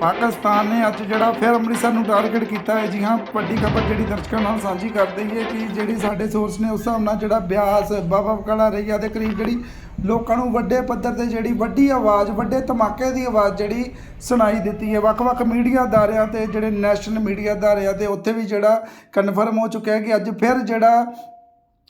ਪਾਕਿਸਤਾਨ ਨੇ ਅੱਜ ਜਿਹੜਾ ਫਿਰ ਅੰਮ੍ਰਿਤਸਰ ਨੂੰ ਟਾਰਗੇਟ ਕੀਤਾ ਹੈ, ਜੀ ਹਾਂ, ਵੱਡੀ ਖਬਰ ਜਿਹੜੀ ਦਰਸ਼ਕਾਂ ਨਾਲ ਸਾਂਝੀ ਕਰ ਦਈਏ ਕਿ ਜਿਹੜੀ ਸਾਡੇ ਸੋਰਸ ਨੇ ਉਸ ਹਿਸਾਬ ਨਾਲ ਜਿਹੜਾ ਬਿਆਸ ਬਾਬਾ ਬਕਾਲਾ ਰਈਆ ਦੇ ਕਰੀਬ ਜਿਹੜੀ ਲੋਕਾਂ ਨੂੰ ਵੱਡੇ ਪੱਧਰ ਤੇ ਜਿਹੜੀ ਵੱਡੀ ਆਵਾਜ਼, ਵੱਡੇ ਧਮਾਕੇ ਦੀ ਆਵਾਜ਼ ਜਿਹੜੀ ਸੁਣਾਈ ਦਿੱਤੀ ਹੈ। ਵੱਖ-ਵੱਖ ਮੀਡੀਆ ਅਦਾਰਿਆਂ ਤੇ, ਜਿਹੜੇ ਨੈਸ਼ਨਲ ਮੀਡੀਆ ਅਦਾਰਿਆਂ ਤੇ, ਉੱਥੇ ਵੀ ਜਿਹੜਾ ਕਨਫਰਮ ਹੋ ਚੁੱਕਿਆ ਹੈ ਕਿ ਅੱਜ ਫਿਰ ਜਿਹੜਾ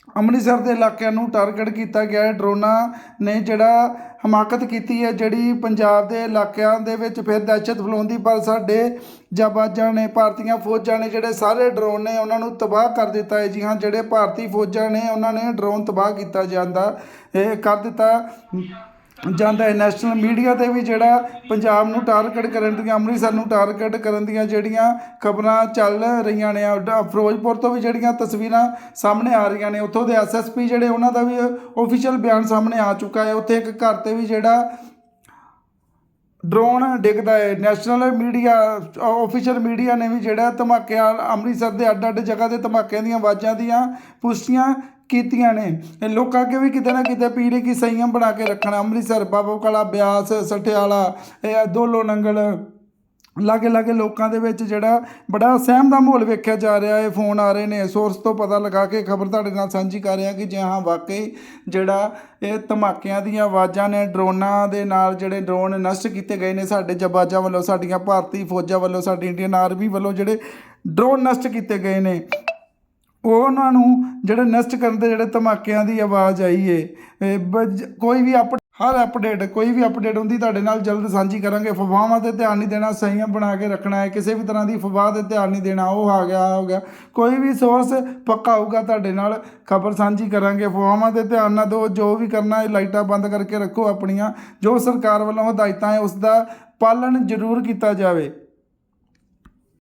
ਅੰਮ੍ਰਿਤਸਰ ਦੇ ਇਲਾਕਿਆਂ ਨੂੰ ਟਾਰਗੇਟ ਕੀਤਾ ਗਿਆ ਹੈ। ਡਰੋਨਾਂ ਨੇ ਜਿਹੜਾ ਹਮਾਕਤ ਕੀਤੀ ਹੈ, ਜਿਹੜੀ ਪੰਜਾਬ ਦੇ ਇਲਾਕਿਆਂ ਦੇ ਵਿੱਚ ਫਿਰ ਦਹਿਸ਼ਤ ਫੈਲਾਉਂਦੀ, ਪਰ ਸਾਡੇ ਜਬਾਜ਼ਾਂ ਨੇ, ਭਾਰਤੀਆਂ ਫੌਜਾਂ ਨੇ ਜਿਹੜੇ ਸਾਰੇ ਡਰੋਨ ਨੇ, ਉਹਨਾਂ ਨੂੰ ਤਬਾਹ ਕਰ ਦਿੱਤਾ ਹੈ। ਜੀ ਹਾਂ, ਜਿਹੜੇ ਭਾਰਤੀ ਫੌਜਾਂ ਨੇ, ਉਹਨਾਂ ਨੇ ਡਰੋਨ ਤਬਾਹ ਕੀਤਾ ਜਾਂਦਾ, ਇਹ ਕਰ ਦਿੱਤਾ। ਜਾਂਦਾ ਹੈ। ਨੈਸ਼ਨਲ ਮੀਡੀਆ ਤੇ ਵੀ ਜਿਹੜਾ ਪੰਜਾਬ ਨੂੰ ਟਾਰਗੇਟ ਕਰਨ ਦੀਆਂ, ਅੰਮ੍ਰਿਤਸਰ ਨੂੰ ਟਾਰਗੇਟ ਕਰਨ ਦੀਆਂ ਜਿਹੜੀਆਂ ਖਬਰਾਂ ਚੱਲ ਰਹੀਆਂ ਨੇ ਫਿਰੋਜ਼ਪੁਰ ਤੋਂ ਵੀ ਜਿਹੜੀਆਂ ਤਸਵੀਰਾਂ ਸਾਹਮਣੇ ਆ ਰਹੀਆਂ ਨੇ, ਉੱਥੋਂ ਦੇ ਐਸਐਸਪੀ ਜਿਹੜੇ ਉਹਨਾਂ ਦਾ ਵੀ ਆਫੀਸ਼ੀਅਲ ਬਿਆਨ ਸਾਹਮਣੇ ਆ ਚੁੱਕਾ ਹੈ। ਉੱਥੇ ਇੱਕ ਘਰ ਤੇ ਵੀ ਜਿਹੜਾ ਡਰੋਨ ਡਿੱਗਦਾ ਹੈ। ਨੈਸ਼ਨਲ ਮੀਡੀਆ ਆਫੀਸ਼ੀਅਲ ਮੀਡੀਆ ਨੇ ਵੀ ਜਿਹੜਾ ਧਮਾਕਿਆਂ ਅੰਮ੍ਰਿਤਸਰ ਦੇ ਅੱਡ ਅੱਡ ਜਗ੍ਹਾ ਤੇ ਧਮਾਕਿਆਂ ਦੀਆਂ ਆਵਾਜ਼ਾਂ ਦੀਆਂ ਪੁਸ਼ਟੀਆਂ ਕੀਤੀਆਂ ਨੇ। ਇਹ ਲੋਕਾਂ ਅੱਗੇ ਵੀ ਕਿਤੇ ਨਾ ਕਿਤੇ ਅਪੀਲ ਹੈ ਕਿ ਸੰਯਮ ਬਣਾ ਕੇ ਰੱਖਣਾ। ਅੰਮ੍ਰਿਤਸਰ, ਬਾਬਾ ਕਲਾ, ਬਿਆਸ, ਸਠਿਆਲਾ, ਇਹ ਦੋਲੋ ਨੰਗਲ। ਲਾਗੇ ਲਾਗੇ ਲੋਕਾਂ ਦੇ ਵਿੱਚ ਜਿਹੜਾ ਬੜਾ ਸਹਿਮ ਦਾ ਮਾਹੌਲ ਵੇਖਿਆ ਜਾ ਰਿਹਾ। ਹੈ ਫੋਨ ਆ ਰਹੇ ਨੇ। ਸੋਰਸ ਤੋਂ ਪਤਾ ਲਗਾ ਕੇ ਖਬਰ ਤੁਹਾਡੇ ਨਾਲ ਸਾਂਝੀ ਕਰ ਰਿਹਾ ਕਿ ਜੇ ਹਾਂ ਵਾਕਈ ਜਿਹੜਾ ਇਹ ਧਮਾਕਿਆਂ ਦੀਆਂ ਆਵਾਜ਼ਾਂ ਨੇ, ਡਰੋਨਾਂ ਦੇ ਨਾਲ ਜਿਹੜੇ ਡਰੋਨ ਨਸ਼ਟ ਕੀਤੇ ਗਏ ਨੇ ਸਾਡੇ ਜਵਾਜ਼ਾਂ ਵੱਲੋਂ, ਸਾਡੀਆਂ ਭਾਰਤੀ ਫੌਜਾਂ ਵੱਲੋਂ, ਸਾਡੀ ਇੰਡੀਅਨ ਆਰਮੀ ਵੱਲੋਂ ਜਿਹੜੇ ਡਰੋਨ ਨਸ਼ਟ ਕੀਤੇ ਗਏ ਨੇ। ਉਹਨਾਂ ਨੂੰ ਜਿਹੜੇ ਨਸ਼ਟ ਕਰਨ ਦੇ ਜਿਹੜੇ ਧਮਾਕਿਆਂ ਦੀ ਆਵਾਜ਼ ਆਈ ਏ ਇਹ ਕੋਈ ਵੀ ਅਪ, ਹਰ ਅਪਡੇਟ, ਕੋਈ ਵੀ ਅਪਡੇਟ ਹੁੰਦੀ ਤੁਹਾਡੇ ਨਾਲ ਜਲਦ ਸਾਂਝੀ ਕਰਾਂਗੇ। ਫਵਾਹਾਂ ਤੇ ਧਿਆਨ ਨਹੀਂ ਦੇਣਾ, ਸਹੀਆਂ ਬਣਾ ਕੇ ਰੱਖਣਾ ਹੈ। ਕਿਸੇ ਵੀ ਤਰ੍ਹਾਂ ਦੀ ਫਵਾਹ ਤੇ ਧਿਆਨ ਨਹੀਂ ਦੇਣਾ, ਉਹ ਆ ਗਿਆ ਆਹ ਹੋ ਗਿਆ। ਕੋਈ ਵੀ ਸੋਰਸ ਪੱਕਾ ਹੋਊਗਾ ਤੁਹਾਡੇ ਨਾਲ, ਖਬਰ ਸਾਂਝੀ ਕਰਾਂਗੇ। ਫਵਾਹਾਂ ਤੇ ਧਿਆਨ ਨਾ ਦਿਓ, ਜੋ ਵੀ ਕਰਨਾ ਹੈ, ਲਾਈਟਾਂ ਬੰਦ ਕਰਕੇ ਰੱਖੋ ਆਪਣੀਆਂ। ਜੋ ਸਰਕਾਰ ਵੱਲੋਂ ਹਦਾਇਤਾਂ ਹੈ ਉਸ ਦਾ ਪਾਲਣ ਜ਼ਰੂਰ ਕੀਤਾ ਜਾਵੇ।